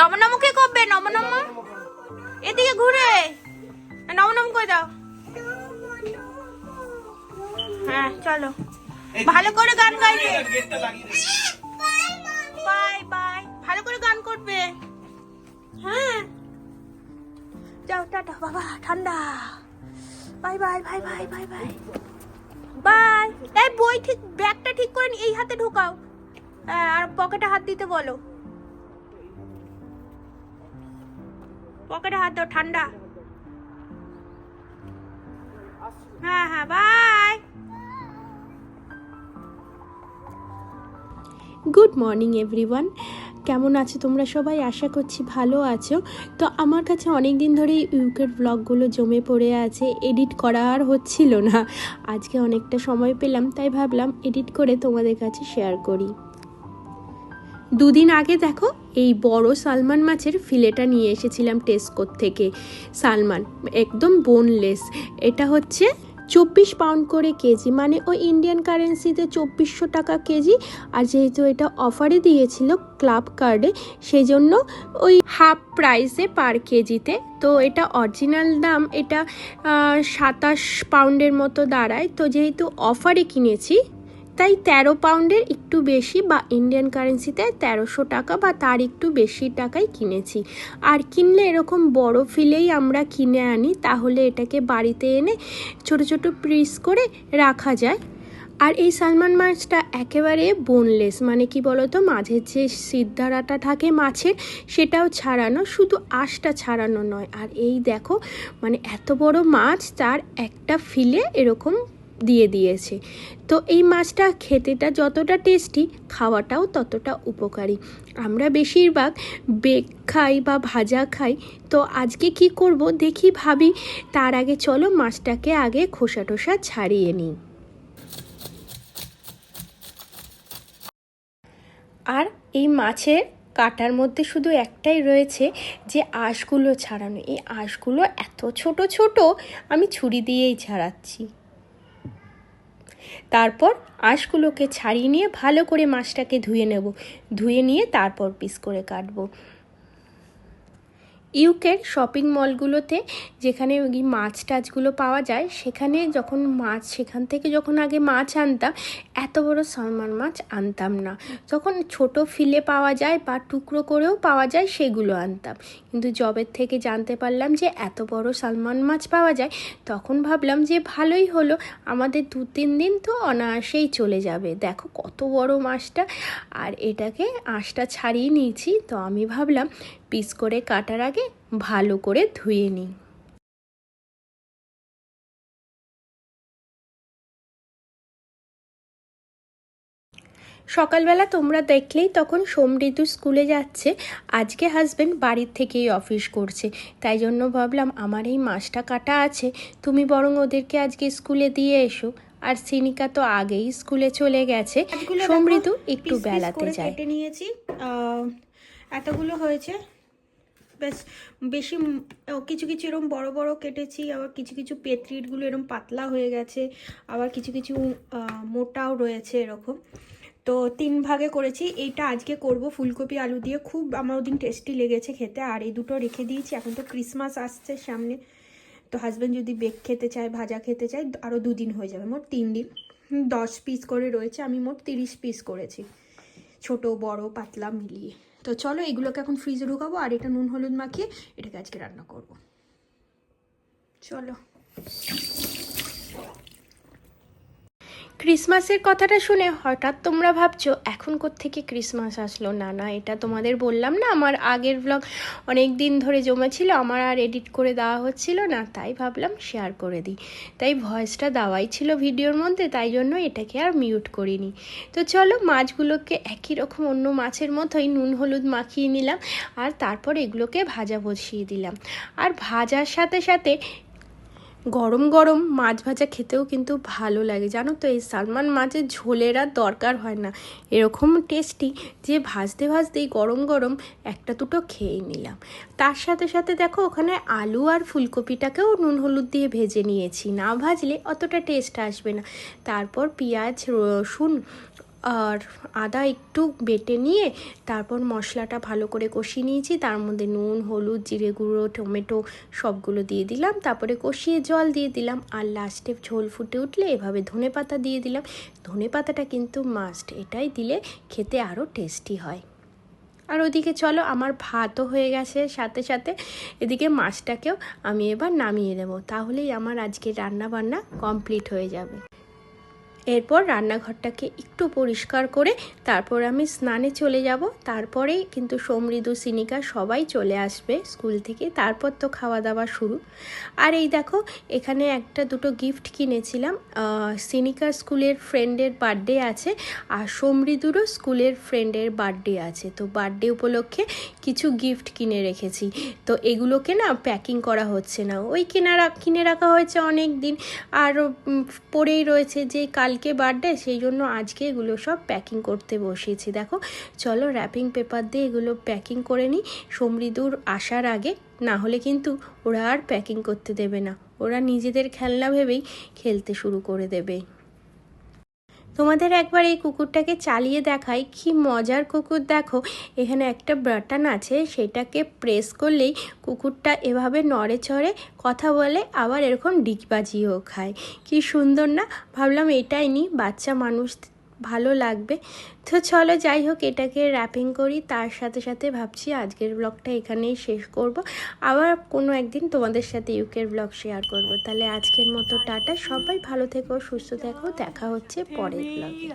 নম নম কে করবে? নম নম এদিকে ঘুরে। নম নম করে দাও? হ্যাঁ চলো। ভালো করে গান গাইবে। Bye bye. ভালো করে গান করবে। হ্যাঁ। যাও টাটা বাবা ঠান্ডা। Bye bye bye bye bye bye. Bye. এই বই ঠিক ব্যাগটা ঠিক করে নি, এই হাতে ঢোকাও। হ্যাঁ, আর পকেটে হাত দিতে বলো। পকেটে হাত দাও, ঠান্ডা। হ্যাঁ হ্যাঁ বাই গুড মর্নিং এভরিওয়ান কেমন আছো তোমরা সবাই? আশা করছি ভালো আছো। তো আমার কাছে অনেক দিন ধরেই ইউকের ব্লগগুলো জমে পড়ে আছে। এডিট করা আর হচ্ছিল না। আজকে অনেকটা সময় পেলাম, তাই ভাবলাম এডিট করে তোমাদের কাছে শেয়ার করি। দুদিন আগে দেখো, এই বড় সালমান মাছের ফিলেটা নিয়ে এসেছিলাম টেস্কোর থেকে। সালমান, একদম বোনলেস এটা হচ্ছে চব্বিশ পাউন্ড করে কেজি মানে ওই ইন্ডিয়ান কারেন্সিতে চব্বিশশো টাকা কেজি। আর যেহেতু এটা অফারে দিয়েছিল ক্লাব কার্ডে সেই জন্য ওই হাফ প্রাইসে পার কেজিতে। তো এটা অরিজিনাল দাম, এটা সাতাশ পাউন্ডের মতো দাঁড়ায়। তো যেহেতু অফারে কিনেছি তাই তেরো পাউন্ডের একটু বেশি বা ইন্ডিয়ান কারেন্সিতে তেরোশো টাকা বা তার একটু বেশি টাকায় কিনেছি। আর কিনলে এরকম বড় ফিলেই আমরা কিনে আনি, তাহলে এটাকে বাড়িতে এনে ছোট ছোট পিস করে রাখা যায়। আর এই সালমান মাছটা একেবারে বোনলেস মানে কি বলতো মাঝের যে সিদ্ধারাটা থাকে মাছের, সেটাও ছাড়ানো, শুধু আঁশটা ছাড়ানো নয়। আর এই দেখো মানে এত বড় মাছ, তার একটা ফিলে এরকম দিয়ে দিয়েছে। তো এই মাছটা খেতেটা যতটা টেস্টি খাওয়াটাও ততটা উপকারী। আমরা বেশিরভাগ বেক খাই বা ভাজা খাই, তো আজকে কি করব দেখি ভাবি, তার আগে চলো মাছটাকে আগে খোসা টোসা ছাড়িয়ে নিই। আর এই মাছের কাটার মধ্যে শুধু একটাই রয়েছে যে আঁশগুলো ছাড়ানো। এই আঁশগুলো এত ছোট ছোট, আমি ছুরি দিয়েই ছাড়াচ্ছি। তারপর আঁশগুলোকে ছাড়িয়ে নিয়ে ভালো করে মাছটাকে ধুয়ে নেব। ধুয়ে নিয়ে তারপর পিস করে কাটবো। ইউকের শপিং মলগুলোতে যেখানে ওই মাছ টাছগুলো পাওয়া যায়, সেখানে যখন মাছ, সেখান থেকে যখন আগে মাছ আনতাম, এত বড় সালমান মাছ আনতাম না। যখন ছোট ফিলে পাওয়া যায় বা টুকরো করেও পাওয়া যায়, সেগুলো আনতাম। কিন্তু জবের থেকে জানতে পারলাম যে এত বড় সালমান মাছ পাওয়া যায়, তখন ভাবলাম যে ভালোই হলো, আমাদের দু তিন দিন তো অনায়াসেই চলে যাবে। দেখো কত বড় মাছটা, আর এটাকে আঁশটা ছাড়িয়ে নিয়েছি। তো আমি ভাবলাম পিস করে কাটার আগে ভালো করে ধুয়ে নিই। সকালবেলা তোমরা দেখলেই তখন সোম ঋতু স্কুলে যাচ্ছে আজকে হাজবেন্ড বাড়ির থেকেই অফিস করছে। তাই জন্য ভাবলাম আমার এই মাসটা কাটা আছে তুমি বরং ওদেরকে আজকে স্কুলে দিয়ে এসো। আর সিনিকা তো আগেই স্কুলে চলে গেছে। সোম ঋতু একটু বেলাতে যায়। নিয়েছি। আহ, এতগুলো হয়েছে। বেশ বেশি কিছু কিছু এরকম বড় বড় কেটেছি, আবার কিছু কিছু পেত্রিটগুলো এরকম পাতলা হয়ে গেছে, আবার কিছু কিছু মোটাও রয়েছে এরকম। তো তিন ভাগে করেছি, এইটা আজকে করব ফুলকপি আলু দিয়ে, খুব আমার ওদিন টেস্টি লেগেছে খেতে, আর এই দুটো রেখে দিয়েছি, এখন তো ক্রিসমাস আসছে সামনে। তো হাজব্যান্ড যদি বেক খেতে চায়, ভাজা খেতে চায় আরও দুদিন হয়ে যাবে, মোট তিন দিন। দশ পিস করে রয়েছে, আমি মোট তিরিশ পিস করেছি, ছোট, বড়, পাতলা, মিলিয়ে। তো চলো এগুলোকে এখন ফ্রিজে ঢুকাবো, আর এটা নুন, হলুদ মাখিয়ে এটাকে আজকে রান্না করব। চলো। ক্রিসমাসের কথাটা শুনে হঠাৎ তোমরা ভাবছ, এখন থেকে ক্রিসমাস আসলো? না না, এটা তোমাদের বললাম না, আমার আগের ব্লগ অনেক দিন ধরে জমেছিল, আমার আর এডিট করে দেওয়া হচ্ছিল না, তাই ভাবলাম শেয়ার করে দিই। তাই ভয়েসটা দেওয়াই ছিল ভিডিওর মধ্যে, তাই জন্য এটাকে আর মিউট করিনি। তো চলো, মাছগুলোকে একই রকম অন্য মাছের মতোই নুন, হলুদ মাখিয়ে নিলাম, আর তারপর এগুলোকে ভাজা বসিয়ে দিলাম। আর ভাজার সাথে সাথে গরম গরম মাছ ভাজা খেতেও কিন্তু ভালো লাগে। জানো তো, এই সালমান মাছের ঝোলের আর দরকার হয় না। এরকম টেস্টি যে ভাজতে ভাজতেই গরম গরম একটা দুটো খেয়েই নিলাম। তার সাথে সাথে দেখো, ওখানে আলু আর ফুলকপিটাকেও নুন হলুদ দিয়ে ভেজে নিয়েছি। না ভাজলে অতটা টেস্ট আসবে না। তারপর পেঁয়াজ, রসুন আর আদা একটু বেটে নিয়ে তারপর মশলাটা ভালো করে কষিয়ে নিয়েছি। তার মধ্যে নুন, হলুদ, জিরে গুঁড়ো, টমেটো সবগুলো দিয়ে দিলাম। তারপরে কষিয়ে জল দিয়ে দিলাম আর লাস্টে ঝোল ফুটে উঠলে এভাবে ধনে পাতা দিয়ে দিলাম। ধনে পাতাটা কিন্তু মাস্ট এটাই দিলে খেতে আরও টেস্টি হয়। আর ওদিকে চলো, আমার ভাতও হয়ে গেছে। সাথে সাথে এদিকে মাছটাকেও আমি এবার নামিয়ে দেবো তাহলেই আমার আজকে রান্না বান্না কমপ্লিট হয়ে যাবে। এরপর রান্নাঘরটাকে একটু পরিষ্কার করে তারপর আমি স্নানে চলে যাব। তারপরেই কিন্তু সমৃদ্ধ সিনিকা সবাই চলে আসবে স্কুল থেকে। তারপর তো খাওয়া দাওয়া শুরু। আর এই দেখো, এখানে একটা দুটো গিফট কিনেছিলাম। সিনিকার স্কুলের ফ্রেন্ডের বার্থডে আছে আর সমৃদ্ধুরও স্কুলের ফ্রেন্ডের বার্থডে আছে। তো বার্থডে উপলক্ষে কিছু গিফট কিনে রেখেছি। তো এগুলোকে না প্যাকিং করা হচ্ছে না। ওই কিনে কিনে রাখা হয়েছে অনেক দিন আর পড়েই রয়েছে যে কালকে বার্থডে সেই জন্য আজকে এগুলো সব প্যাকিং করতে বসিয়েছি। দেখো, চলো র্যাপিং পেপার দিয়ে এগুলো প্যাকিং করে নিই। সমৃদুর আসার আগে, না হলে কিন্তু ওরা আর প্যাকিং করতে দেবে না। ওরা নিজেদের খেলনা ভেবেই খেলতে শুরু করে দেবে। তোমাদের একবার এই কুকুরটাকে চালিয়ে দেখাই, কি মজার কুকুর। দেখো, এখানে একটা বাটন আছে, সেটাকে প্রেস করলেই কুকুরটা এভাবে নড়ে চড়ে কথা বলে, আবার এরকম ডিগবাজিও খায়। কি সুন্দর না? ভাবলাম এটাই নি বাচ্চা মানুষ ভালো লাগবে। তো চলো যাই হোক, এটাকে র্যাপিং করি। তার সাথে সাথে ভাবছি আজকের ব্লগটা এখানেই শেষ করব। আবার কোনো একদিন তোমাদের সাথে ইউকের ব্লগ শেয়ার করব। তাহলে আজকের মতো টাটা। সবাই ভালো থেকো, সুস্থ থেকো। দেখা হচ্ছে পরের ব্লগে